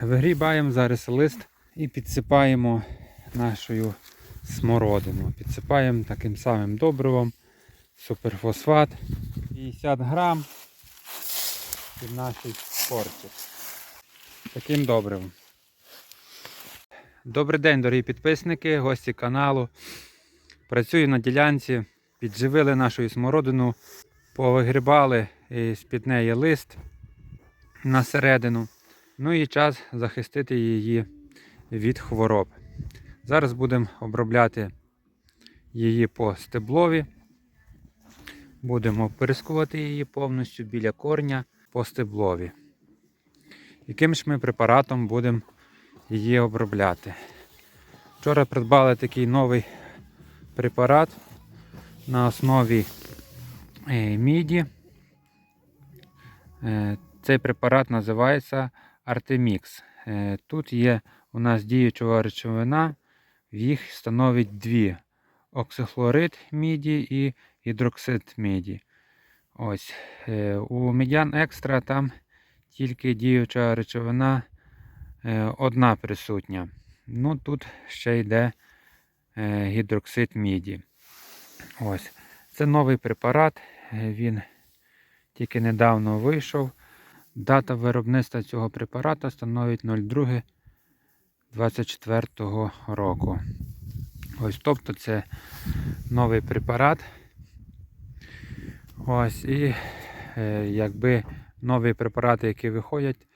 Вигрібаємо зараз лист і підсипаємо нашою смородину. Підсипаємо таким самим добривом суперфосфат 50 грам під наш корчик. Таким добривом. Добрий день, дорогі підписники, гості каналу. Працюю на ділянці, підживили нашу смородину, повигрібали з-під неї лист на середину. Ну і час захистити її від хвороб. Зараз будемо обробляти її по стеблові. Будемо оприскувати її повністю біля корня по стеблові. Яким ж ми препаратом будемо її обробляти? Вчора придбали такий новий препарат на основі е, міді. Е, Цей препарат називається Artemix. Е, Тут є у нас діюча речовина, їх становить дві: оксихлорид міді і гідроксид міді. Ось. е, У медян екстра там тільки діюча речовина е, одна присутня. Ну тут ще йде гідроксид міді. Ось. Це новий препарат. Він тільки недавно вийшов. Дата виробництва цього препарату становить 02.24 року. Ось, тобто це новий препарат. Ось і е, якби нові препарати, які виходять,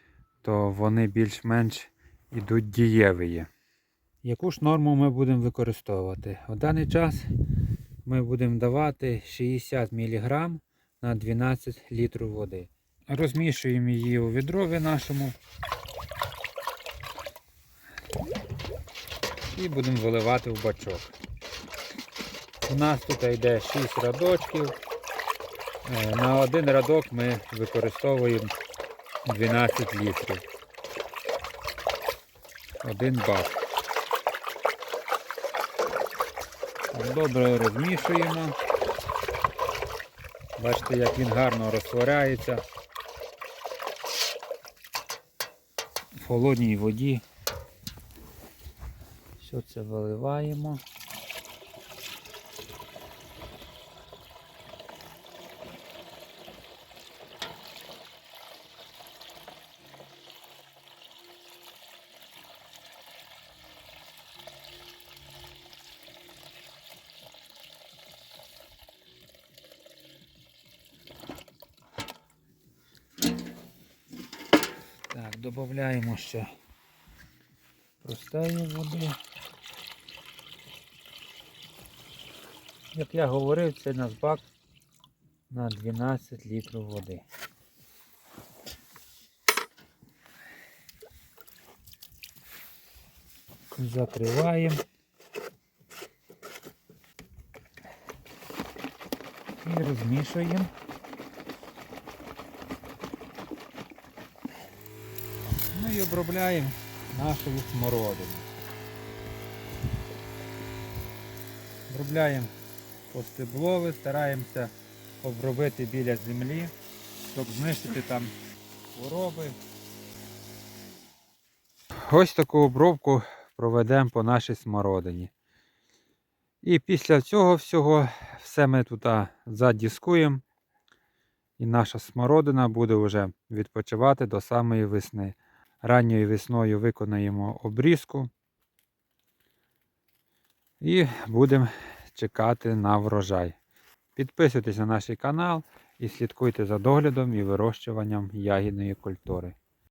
то вони більш-менш ідуть дієві. Яку ж норму ми будемо використовувати? У даний час ми будемо давати 60 мг на 12 літрів води. Розмішуємо її у відрові нашому. І будемо виливати в бачок. У нас тут йде 6 радочків. Е, На один радок ми використовуємо 12 літрів. Один бак. Добре розмішуємо. Бачите, як він гарно розтворяється холодній воді. Все це виливаємо. Додаємо ще простої води. Як я говорив, це наш бак на 12 літрів води. Закриваємо. І розмішуємо. І обробляємо нашою смородину. Обробляємо по стеблові, стараємося обробити біля землі, щоб знищити там хвороби. Ось таку обробку проведемо по нашій смородині. І після цього всього все ми тут задіскуємо. І наша смородина буде вже відпочивати до самої весни. Ранньою весною виконаємо обрізку і будемо чекати на врожай. Підписуйтесь на наш канал і слідкуйте за доглядом і вирощуванням ягідної культури.